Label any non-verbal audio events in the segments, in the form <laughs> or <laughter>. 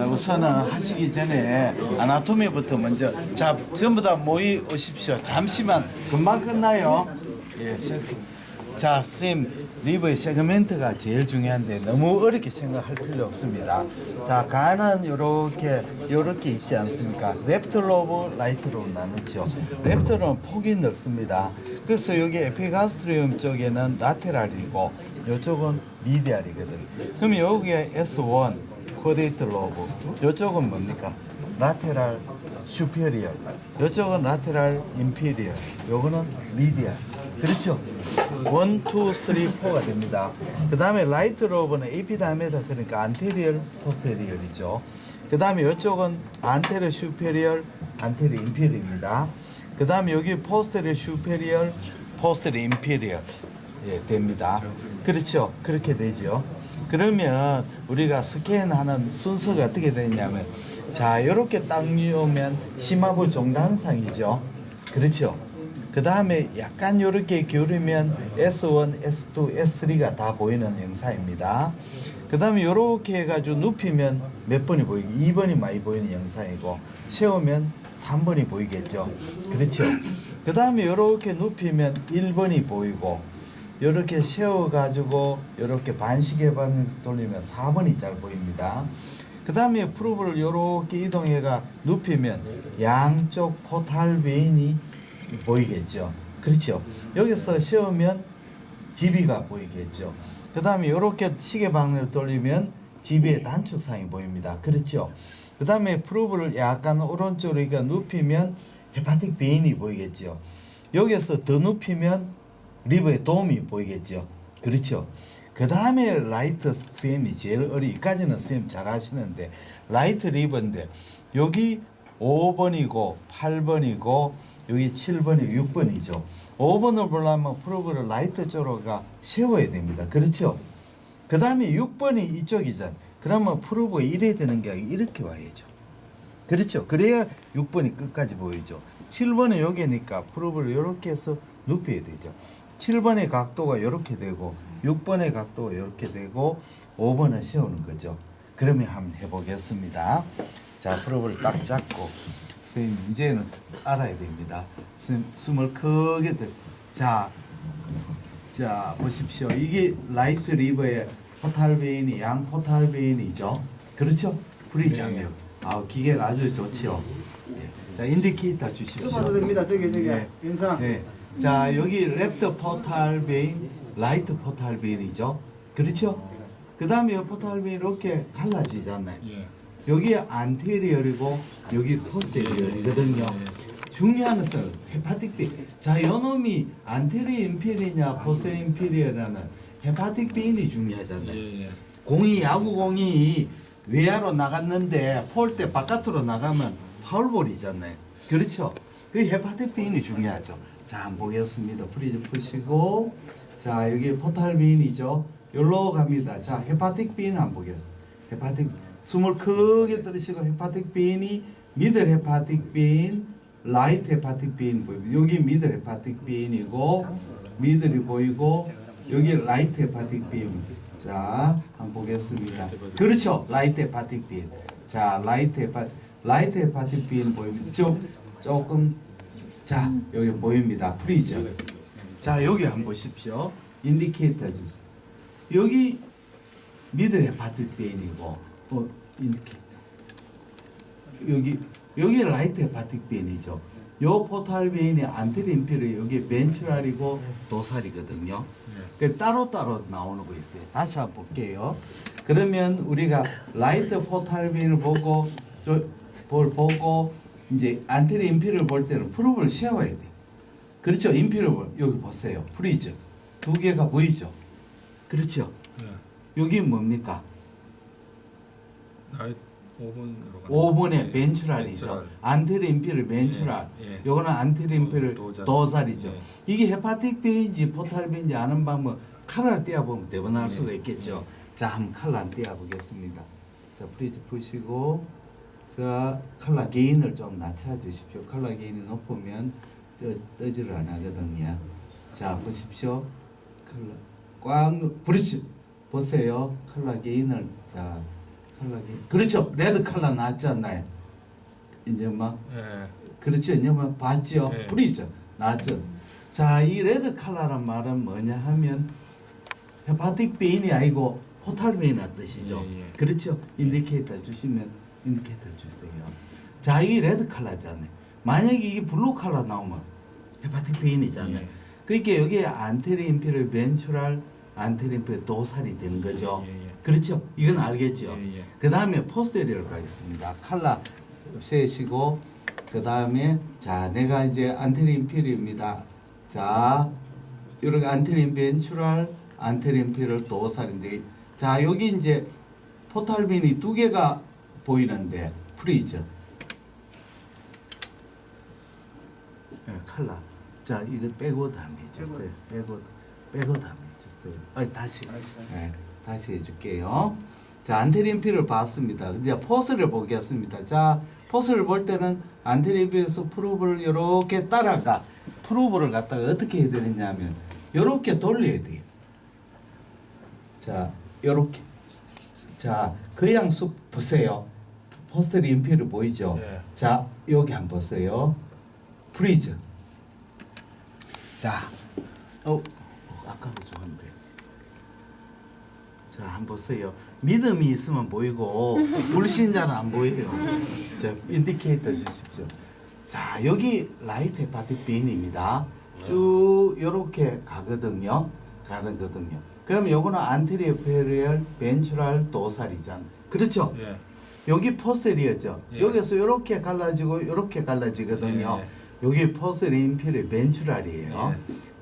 자, 우선은 하시기 전에 아나토미부터 먼저. 자, 전부 다 모이 오십시오. 잠시만, 금방 끝나요. 예. 자, 선생님, 리버의 세그멘트가 제일 중요한데 너무 어렵게 생각할 필요 없습니다. 자, 간은 요렇게, 요렇게 있지 않습니까? 레프트 로브, 라이트 로브 나누죠. 레프트 로브는 폭이 넓습니다. 그래서 여기 에피가스트리움 쪽에는 라테랄이고, 요쪽은 미디알이거든. 그럼 여기에 S1, 코데이트 로브, 요쪽은 뭡니까? 라테랄 슈페리얼, 요쪽은 라테랄 인피리얼, 요거는 미디알. 그렇죠? 1, 2, 3, 4가 됩니다. 그 다음에 라이트 로브는 에피다메다 그러니까 안테리얼, 포테리얼이죠. 그 다음에 이쪽은 안테리어 슈페리얼, 안테리어 인피리얼입니다. 그 다음에 여기 포스테리어 슈페리얼, 포스테리어 인피리얼 예, 됩니다. 그렇죠? 그렇게 되죠. 그러면 우리가 스캔하는 순서가 어떻게 되냐면 자, 이렇게 딱 오면 심화부 종단상이죠. 그렇죠? 그 다음에 약간 이렇게 기울이면 S1, S2, S3가 다 보이는 영상입니다. 그 다음에 이렇게 해가지고 눕히면 몇 번이 보이고 2번이 많이 보이는 영상이고 세우면 3번이 보이겠죠. 그렇죠. 그 다음에 이렇게 눕히면 1번이 보이고 이렇게 세워가지고 이렇게 반시계 방을 돌리면 4번이 잘 보입니다. 그 다음에 프로브를 이렇게 이동해가 눕히면 양쪽 포탈 베인이 보이겠죠. 그렇죠. 여기서 세우면 지비가 보이겠죠. 그 다음에 이렇게 시계 방을 돌리면 지비의 단축상이 보입니다. 그렇죠. 그 다음에 프로브를 약간 오른쪽으로 눕히면 헤파틱 베인이 보이겠죠. 여기서 더 눕히면 리버의 도움이 보이겠죠. 그렇죠. 그 다음에 라이트 쌤이 제일 어리, 이까지는 쌤잘 하시는데, 라이트 리버인데, 여기 5번이고, 8번이고, 여기 7번이 6번이죠. 5번을 보려면 프로브를 라이트 쪽으로 가 세워야 됩니다. 그렇죠? 그 다음에 6번이 이쪽이잖아. 그러면 프로브가 이래 되는 게 이렇게 와야죠. 그렇죠? 그래야 6번이 끝까지 보이죠. 7번은 여기니까 프로브를 이렇게 해서 눕혀야 되죠. 7번의 각도가 이렇게 되고 6번의 각도가 이렇게 되고 5번은 세우는 거죠. 그러면 한번 해보겠습니다. 자, 프로브를 딱 잡고 선생님 이제는 알아야 됩니다. 선생님 숨을 크게 들. 자, 자 보십시오. 이게 라이트 리버의 포탈베인이 양 포탈베인이죠. 그렇죠? 프리장이요. 아 기계가 아주 좋지요. 예. 자 인디케이터 주십시오. 봐도 됩니다. 저기 저기 네. 영상. 네. 자 여기 랩터 포탈 베인, 라이트 포탈 베인이죠. 그렇죠? 그 다음에 포탈 베인 이렇게 갈라지잖아요. 예. 여기 안테리얼이고 여기 포스테리얼이거든요. 중요한 것은 헤파틱 B. 자, 요놈이 안테리 인피리냐 포스테리 인피리라는 헤파틱 B이 중요하잖아요. 예, 예. 공이 야구 공이 외야로 나갔는데 폴때 바깥으로 나가면 파울볼이잖아요. 그렇죠? 그 헤파틱 B이 중요하죠. 자, 보겠습니다. 프리즈 푸시고 자, 여기 포탈 비인이죠. 여기로 갑니다. 자, 헤파틱 한번 보겠습니다. 헤파틱 숨을 크게 들이쉬고 헤파틱 비인이 미들 헤파틱 비인, 라이트 헤파틱 비인 보입니다. 여기 미들 헤파틱 비인이고 미들이 보이고 여기 라이트 헤파틱 비인. 자, 한번 보겠습니다. 그렇죠. 라이트 헤파틱 비인. 자, 라이트 헤파 라이트 헤파틱 비인 보입니다. 좀 조금 자, 여기 보입니다. 프리저. 자, 여기 한번 보십시오. 인디케이터 주세요. 여기 미들 헤파틱 베인이고 또 인디케이터. 여기 여기 라이트 헤파틱 베인이죠. 요 포탈 베인이 안테리 인피리 여기 벤츄랄이고 도살이거든요. 그 따로 따로 나오는 거 있어요. 다시 한번 볼게요. 그러면 우리가 라이트 포탈 베인을 보고 저볼 보고 이제 안테리 인피를 볼 때는 프로브를 세워야 돼. 그렇죠. 인피를 볼- 여기 보세요. 프리즈 두 개가 보이죠. 그렇죠. 예. 여기 뭡니까? 나이 5번으로 5번의 벤츄랄이죠. 안테리 인피를 벤츄랄. 예, 예. 요거는 안테리 인피를 도잘. 도살 이죠. 예. 이게 헤파틱 B인지 포탈 B인지 아는 방법 칼을 떼어보면 대번할 예. 수가 있겠죠. 자, 한번 칼을 안 떼어보겠습니다. 자, 프리즈 푸시고 자, 칼라 게인을 좀 낮춰주십시오. 칼라 게인이 높으면 떠, 떠지를 안 하거든요. 자, 보십시오. 칼라 꽉, 누- 그렇지. 보세요. 칼라 게인을, 자, 컬러기. 그렇죠. 레드 컬러 않나요? 이제 막 예. 그렇죠. 이제 뭐 봤죠. 네. 불이죠. 나죠. 자, 이 레드 컬러란 말은 뭐냐 하면 헤파틱 베인이 아니고 포탈 베인이란 뜻이죠. 예, 예. 그렇죠. 인디케이터 주시면 인디케이터 주세요. 자, 이 레드 컬러잖아요. 만약에 이게 블루 컬러 나오면 헤파틱 베인이잖아요. 예. 그러니까 여기에 안테리 인피럴 벤츄랄 안테리 인피럴 도살이 되는 거죠. 예, 예, 예. 그렇죠. 이건 알겠죠. 예, 예. 그 다음에 포스테리어로 가겠습니다. 칼라 세시고 그 다음에 자 내가 이제 안테린 피리입니다. 자 이렇게 안테린 벤츄랄 안테린 피를 도살인데 자 여기 이제 포탈빈이 두 개가 보이는데 프리즈 예, 칼라 자 이거 빼고 다음에 해줬어요. 빼고 빼고 다음에 해줬어요. 아 다시 네, 다시 해줄게요. 자 안테린피를 봤습니다. 이제 포스를 보겠습니다. 자 포스를 볼 때는 안테린피에서 프로브를 이렇게 따라가 프로브를 갖다가 어떻게 해야 되느냐면 이렇게 돌려야 돼요. 자 이렇게 자그 양수 보세요. 포스터 인피를 보이죠? 네. 자 여기 한번 보세요. 프리즈. 자, 어, 아까도 좋았는데. 자, 한번 보세요. 믿음이 있으면 보이고 <laughs> 불신자는 안 보여요. 자, 인디케이터 주십시오. 자, 여기 라이트 헤파틱 빈입니다. 쭉 요렇게 가거든요. 가는거든요. 그러면 요거는 안테리어 페리얼 벤츄랄 도살이잖아. 그렇죠? 예. 여기 포스테리어죠. 예. 여기서 이렇게 갈라지고 이렇게 갈라지거든요. 예, 여기 포스터 인피를 벤츄랄이에요.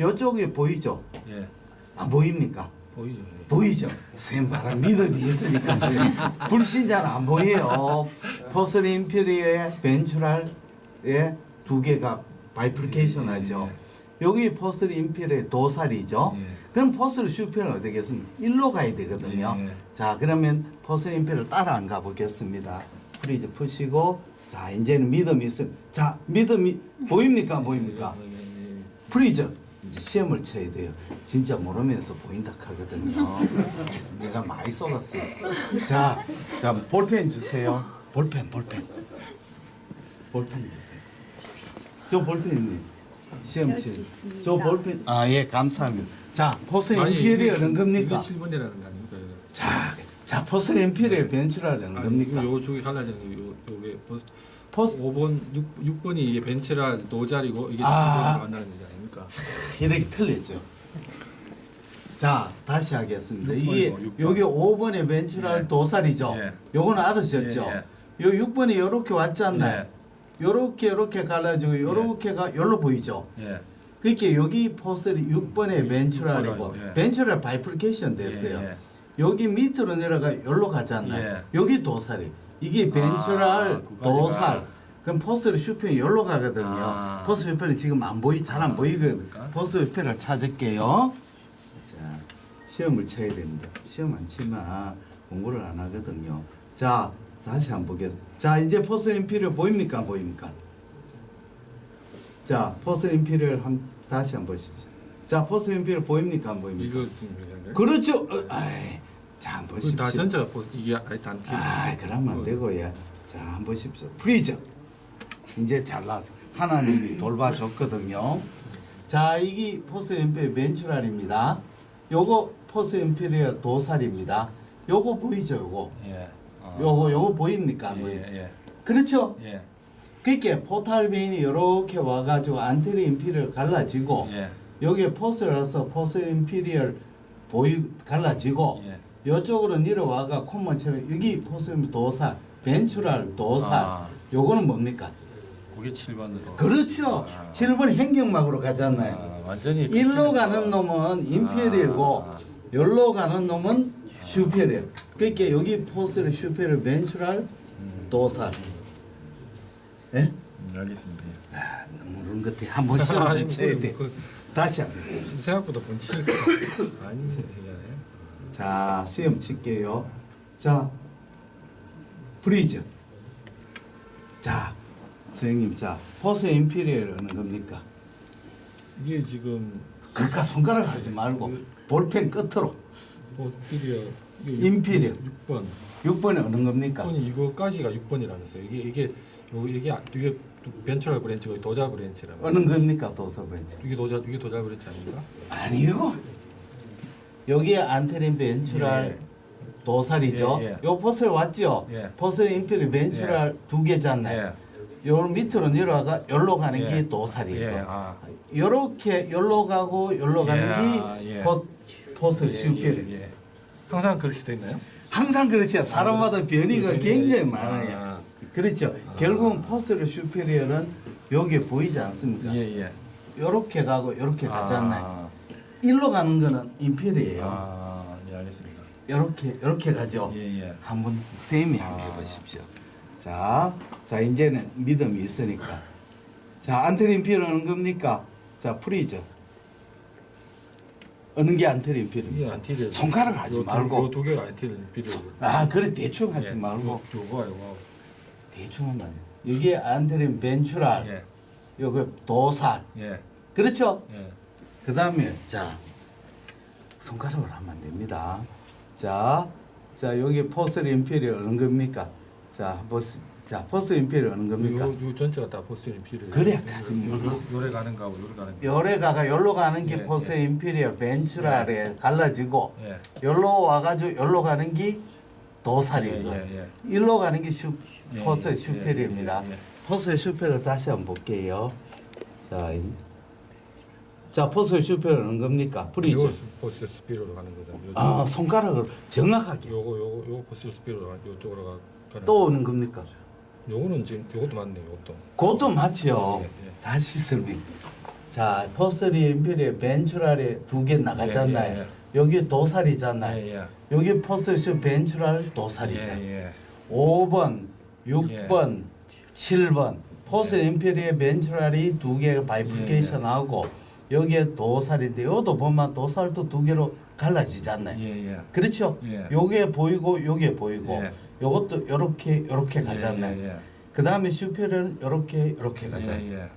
이쪽에 보이죠? 예. 안 보입니까? 보이죠. 예. 보이죠? 선생님 바람 믿음이 있으니까 <laughs> 불신자는 안 보여요. 포스터 인피리의 벤츄랄의 두 개가 바이프리케이션 하죠. 여기 포스터 인피리의 도살이죠. 예. 그럼 포스터 슈퍼는 어디 겠습니까? 일로 가야 되거든요. 예. 자 그러면 포스터 인피를 따라 안 가보겠습니다. 프리즈 푸시고 자 이제는 믿음이 있음. 자 믿음이 보입니까 안 보입니까? 프리즈 이제 시험을 쳐야 돼요. 진짜 모르면서 보인다 하거든요. 내가 많이 쏟았어. 자, 자 볼펜 주세요. 볼펜, 볼펜. 볼펜 주세요. 저 볼펜님 시험 치. 저 볼펜. 아 예, 감사합니다. 자, 포스 이게- 는 겁니까? 이게 7번이라는 거 아닙니까? 자, 자 포스 인피리얼 벤츄라는 겁니까? 이거 요쪽이 갈라지는 거 요, 요게 포스 포스 5번 6, 6번이 이게 벤치라 노자리고 이게 아. 7번이 만나는 거 아닙니까? 이렇게 틀렸죠. 자, 다시 하겠습니다. 육 이게 번이고, 육 번. 여기 5번의 벤츄랄 예. 도살이죠. 예. 요거는 알으셨죠? 예, 요 6번이 이렇게 왔지 않나요? 네. 요렇게 요렇게 갈라지고 요렇게가 요로 보이죠. 예. 그러니까 여기 포스리 6번의 벤츄랄이고 예. 벤츄랄 바이플케이션 됐어요. 예, 예. 여기 밑으로 내려가 가지 않나요? 예. 여기 도살이. 이게 벤츄랄 아, 그 도살. 그럼 포스리 슈퍼이 요로 가거든요. 아. 포스 슈퍼는 지금 안 보이 잘 안 보이거든. 그러니까. 포스 슈퍼를 찾을게요. 자, 시험을 쳐야 됩니다. 시험 안 치면 공부를 안 하거든요. 자, 다시 한번 보겠습니다. 자, 이제 포스 인피리얼 보입니까? 안 보입니까? 자, 포스 인피리얼 한 다시 한번 보십시오. 자, 포스 인피리얼 보입니까? 안 보입니까? 이거 지금 얘기하는 거예요? 그렇죠. 어, 아이, 자, 한번 보십시오. 그다 전체가 포스 이게 아예 단티. 아, 그러면 안 되고 예. 자, 한번 보십시오. 프리저. 이제 잘나서 하나님이 돌봐줬거든요. 자, 이게 포스 임페리얼 멘츄랄입니다. 요거 포스 임페리얼 도살입니다. 요거 보이죠, 요거. 예. 아. 요거 요거 보입니까? 안 보입니까? 예, 예. 그렇죠? 예. 그렇게 포탈베인이 이렇게 와가지고 안테리 임피리얼 갈라지고 예. 여기에 포스라서 포스 임피리얼 보이 갈라지고 예. 이쪽으로 내려와가 콤먼처럼 여기 포스임 도살 벤츄랄 도살 아. 요거는 뭡니까? 그게 7번으로. 그렇죠. 아. 7번 행경막으로 가잖아요. 아, 완전히 일로 그렇게 가는 놈은 임페리얼고 아. 열로 가는 놈은 슈페리얼. 그러니까 여기 포스를 슈페리얼 벤츄랄 음. 도살. 예? 음, 알겠습니다. 예. 아, 모르는 것 같아. 한번 시험 아니, 쳐야 그- 돼. 그- 다시 한 번. 생각보다 번치니까 아니 신기하네. 자, 시험 칠게요. 자, 프리즈. 자, 선생님, 자, 포스 임피리얼은 겁니까? 이게 지금 그까 손가락 하지 말고 볼펜 끝으로. 포스티리어 인피리어. 6번. 6번에 어느 겁니까? 6번이 이거까지가 6번이라면서요. 이게 이게 요 이게 아- 이게 벤처럴 브랜치고 도자 브랜치라면. 어느 겁니까 도서 브랜치? 이게 도자 이게 도자 브랜치 아닙니까? 아니고 여기에 안테린 벤츄랄 예. 도살이죠. 예, 예. 요 포슬 왔죠. 예. 포슬 인피리 벤츄랄 두 개잖아요. 요 밑으로 내려가 열로 가는 예. 게 도살이고. 예. 아. 요렇게 열로 가고 열로 가는 예, 게 예. 포, 포슬 예, 슈피리. 예, 예. 항상 그렇게 돼 있나요? 항상 그렇죠. 사람마다 변이가 변이가 굉장히 있- 많아요. 아. 그렇죠. 결국은 포스를 슈페리어는 여기에 보이지 않습니까? 예, 예. 요렇게 가고 요렇게. 아. 일로 가는 거는 인피리예요. 아, 예, 알겠습니다. 요렇게 요렇게 가죠. 예, 예. 한번 세미 한번 아. 해보십시오. 자, 자 이제는 믿음이 있으니까. 자, 안테린 피어는 겁니까? 자, 프리저. 어느 게 이게 피어입니까? 안티를 손가락 하지 말고. 요두 개가. 아, 그래 대충 하지 말고 요거 요거. 대충 한다. 여기에 안테린 벤츄랄, 예. 요거 도살. 예. 그렇죠? 예. 그 다음에 자 손가락으로 하면 안 됩니다. 자, 자 여기 포스 임페리 어느 겁니까? 자, 포스 자 포스 임페리 어느 겁니까? 요, 요 전체가 다 포스트린 필요. 그래 가지 뭐. 요, 요래 가는 거하고 요래 가는 거. 요래가가 열로 가는 게 예, 포스 예. 임페리얼 벤츄랄에 갈라지고 예. 열로 와가지고 열로 가는 게 도살이고 예, 예, 예. 일로 가는 게 슈, 예, 포스 예, 슈페리입니다. 예, 예. 포스 슈페리를 다시 한번 볼게요. 자, 이- 자 포스 슈페리 어느 겁니까? 이거 포스트 스피로로 가는 거죠. 요, 아 손가락을 정확하게 요거 요거 요거 포스트 스피로로 가 요쪽으로 가. 가는 또 오는 겁니까? 요거는 지금 요것도 맞네요. 요것도. 그것도 맞죠. 예, 예. 다시 설명. 자, 포스리 임페리에 벤츄랄에 두개 나갔잖아요. 예, 예, 여기 도살이잖아요. 예, 예. 여기 포스리 벤츄랄 도살이잖아요. 예, 예. 5번, 6번, 7번. 포스리 임페리에 벤츄랄이 두 개가 바이프케이션 하고 여기에 도살인데 여도 보면 도살도 두 개로 갈라지잖아요. 예, 예. 그렇죠? 예. 요게 보이고 요게 보이고 예. 요것도 요렇게 요렇게 가잖아요. 예, 예, 그 다음에 슈페리는 요렇게 요렇게 예. 가잖아요. 예, 예.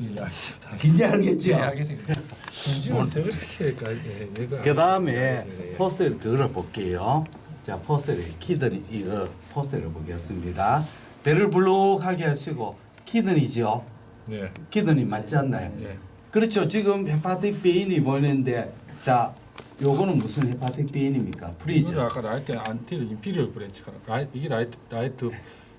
예, 알겠습니다. <laughs> 이제 알겠죠? 예, 알겠습니다. 손질을 저렇게 가 예, 얘가 그 다음에 예, 예. 포스를 들어볼게요. 자, 포스를 키드니 이거 포스를 보겠습니다. 배를 불룩하게 하시고 키드니죠. 네. 키드니 맞지 않나요? 예. 그렇죠. 지금 헤파틱 B인이 보이는데 자, 요거는 무슨 헤파틱 B인입니까? 이거는 프리즈. 아까 라이트 안티를 임피리얼 브랜치가 라이, 이게 라이트 라이트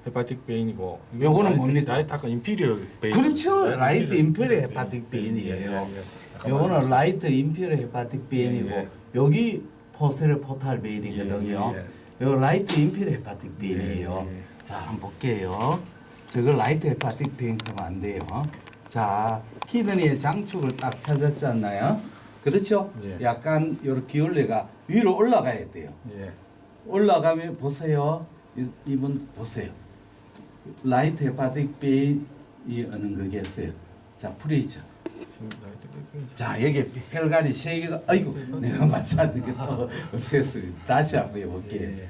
헤파틱 베인이고 요거는 라이트, 뭡니까? 라이트 아까 임피리얼 베인 그렇죠. 라이트 임페리얼 예, 헤파틱 B인이에요. 예, 예, 예. 요거는 라이트 임페리얼 헤파틱 B인이고 예, 예. 여기 포스테르 포탈 베인이거든요. 예, 예, 이거 라이트 인필 헤파틱 B이에요. 예, 예. 자, 한번 볼게요. 저거 라이트 헤파틱 B인 그러면 안 돼요. 자, 키드니의 장축을 딱 찾았잖아요. 그렇죠? 예. 약간 요렇게 기울레가 위로 올라가야 돼요. 예. 올라가면 보세요. 이- 이분 보세요. 라이트 헤파틱 B이 어느 거겠어요. 자, 베인 자, 여기 혈관이 세 개가, 아이고, 내가 맞지 않는 게또 <laughs> 없앴어요. 다시 한번 해볼게요. 예,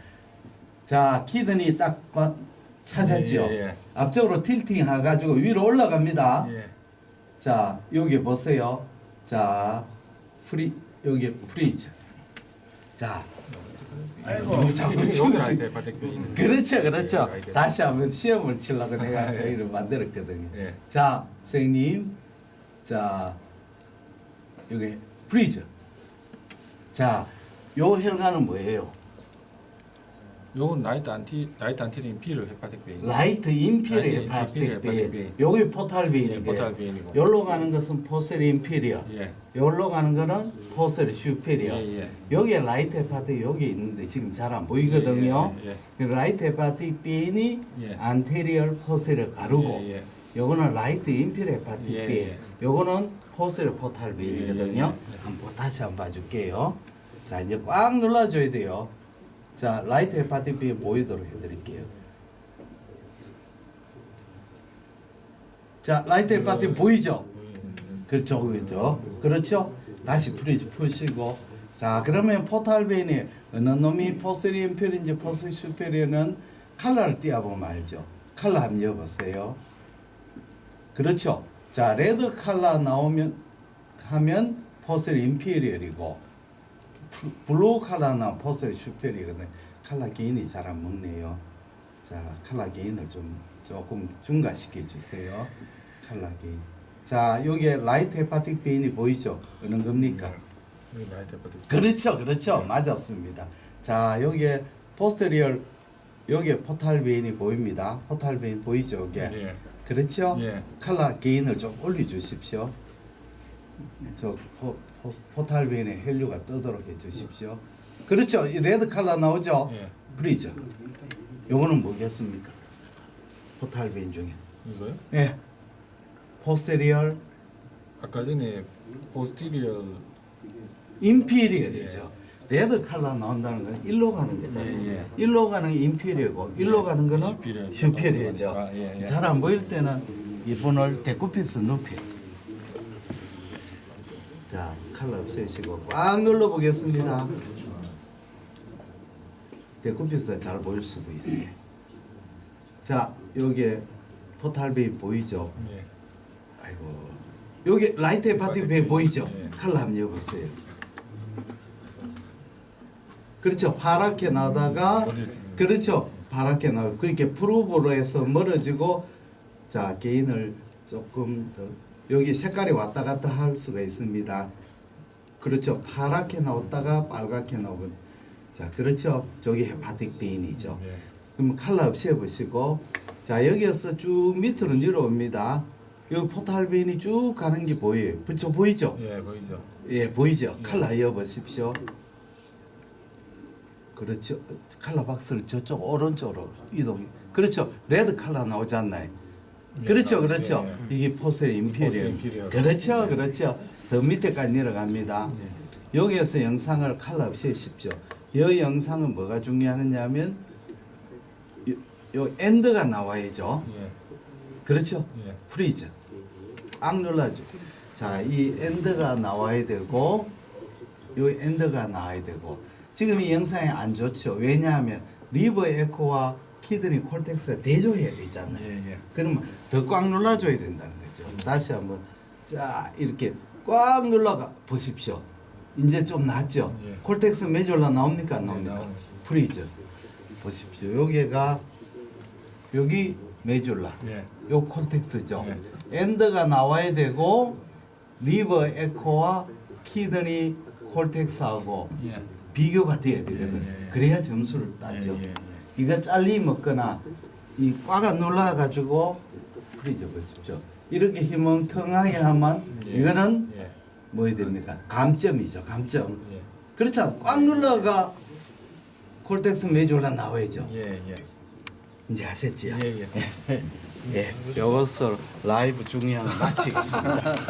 자, 키드니 딱 봐- 찾았죠. 예, 예. 앞쪽으로 틸팅 해가지고 위로 올라갑니다. 예. 자, 여기 보세요. 자, 프리 여기 프리즈. 자, 아이고, 자꾸 치우지. 그렇죠, 그렇죠. 예, 알겠습니다. 다시 한번 시험을 치려고 내가 여기를 만들었거든요. 예. 자, 선생님, 자, 여기 프리즈. 자, 요 혈관은 뭐예요? 요건 라이트 안티 라이트 안티를 임피리얼 헤파틱 베인 라이트 라이트 헤파틱 베인. 헤파틱 베인. 여기 포탈 예, 베인이고. 포탈 베인이고 여기로 가는 것은 포셀 인피리어. 예. 여기로 가는 거는 포셀 슈페리어. 예, 예. 여기에 라이트 헤파틱 여기 있는데 지금 잘 안 보이거든요. 예, 예, 그 라이트 헤파틱 베인이 예. 안테리얼 포셀을 가르고 예, 예. 요거는 라이트 인피리어 헤파틱 예, 베인. 예. 요거는 포셀 포탈 베인이거든요. 예, 예, 예. 한번 다시 한번 봐줄게요. 자 이제 꽉 눌러줘야 돼요. 자 라이트 베인 보이도록 해드릴게요. 자 라이트 헤파틱 보이죠? 그렇죠, 그렇죠. 그렇죠. 다시 프리즈 푸시고. 자, 그러면 포탈베인이 어느 놈이 포스리 임페리인지 포스리 슈페리어는 칼라를 띄어보면 알죠. 칼라 한번 여보세요. 그렇죠. 자, 레드 칼라 나오면 하면 포스리 임페리얼이고 프- 블루 컬러나 포스의 슈페리거든. 게인이 잘 안 먹네요. 자, 게인을 좀 조금 중과시켜 주세요. 게인. 자, 여기에 라이트 헤파틱 베인이 보이죠? 어느 겁니까? 파트. 그렇죠, 그렇죠, 맞았습니다. 자, 여기에 포스테리얼 여기에 포탈 베인이 보입니다. 포탈 베인 보이죠, 이게? 예. 그렇죠? 예. 컬러 게인을 좀 올려주십시오. 저 포, 포, 포탈 베인에 헬류가 뜨도록 해주십시오. 그렇죠, 이 레드 컬러 나오죠? 예. 브리저. 요거는 뭐겠습니까? 포탈 베인 중에. 이거요? 예. 포스테리얼 아까 전에 포스티리얼 임피리얼이죠. 레드 컬러 나온다는 건 일로 가는 거잖아요. 예, 예. 일로 가는 게 임피리얼이고 일로 가는 거는 슈피리얼. 슈피리얼이죠. 아, 예, 예. 잘안 보일 때는 이분을 대꾸피스 높이. 자, 컬러 없애시고 꽉 눌러 보겠습니다. 대꾸피스가 잘 보일 수도 있어요. 자, 여기에 포탈 베인 보이죠? 예. 아이고 여기 라이트 헤파틱 베인 보이죠? 네. 칼라 한번 여보세요. 그렇죠. 파랗게 나다가 그렇죠. 파랗게 나고 그렇게 프로브로 해서 멀어지고 자 개인을 조금 더 여기 색깔이 왔다 갔다 할 수가 있습니다. 그렇죠. 파랗게 나왔다가 빨갛게 나오고 자 그렇죠. 저기 헤파틱 베인이죠. 예. 그럼 칼라 없애 보시고 자 여기에서 쭉 밑으로 내려옵니다. 여기 포탈빈이 쭉 가는 게 보여요. 그쵸 보이죠? 예, 보이죠. 예 보이죠? 칼라 이어 보십시오. 그렇죠. 칼라 박스를 저쪽 오른쪽으로 이동. 그렇죠. 레드 칼라 나오지 않나요? 예, 그렇죠, 나- 그렇죠. 예, 이게 포셀 임페리얼. 포셀 임페리얼. 그렇죠, 그렇죠. 더 밑에까지 내려갑니다. 예. 여기에서 영상을 칼라 없애십시오. 이 영상은 뭐가 중요하냐면 요, 요 엔드가 나와야죠. 예. 그렇죠. 예. 프리즈. 악 눌러줘. 자, 이 엔드가 나와야 되고 요 엔드가 나와야 되고 지금 이 영상이 안 좋죠. 왜냐하면 리버 에코와 키드니 콜텍스가 대조해야 되잖아요. 예, 예. 그러면 더 꽉 눌러줘야 된다는 거죠. 다시 한번 자 이렇게 꽉 눌러가 보십시오. 이제 좀 낫죠. 예. 콜텍스 메졸라 나옵니까 안 네, 나옵니까? 나옵니다. 프리즈 보십시오. 여기가 여기 메졸라. 예. 요 콜텍스죠. 예. 엔드가 나와야 되고 리버 에코와 키드니 콜텍스하고 예. 비교가 돼야 되거든. 예, 예, 예. 그래야 점수를 따죠. 예, 예, 예. 이거 잘리 먹거나 이 꽉가 눌러 가지고 프리즈 보십시오. 이렇게 희멍텅하게 하면 예. 이거는 예. 뭐 해야 됩니까? 감점이죠. 감점. 예. 그렇죠. 꽉 눌러가 콜텍스 메졸라 나와야죠. 예, 예. 이제 아셨지요? 예, 예. <laughs> 예. 요것을 라이브 중요한 거 마치겠습니다. <laughs>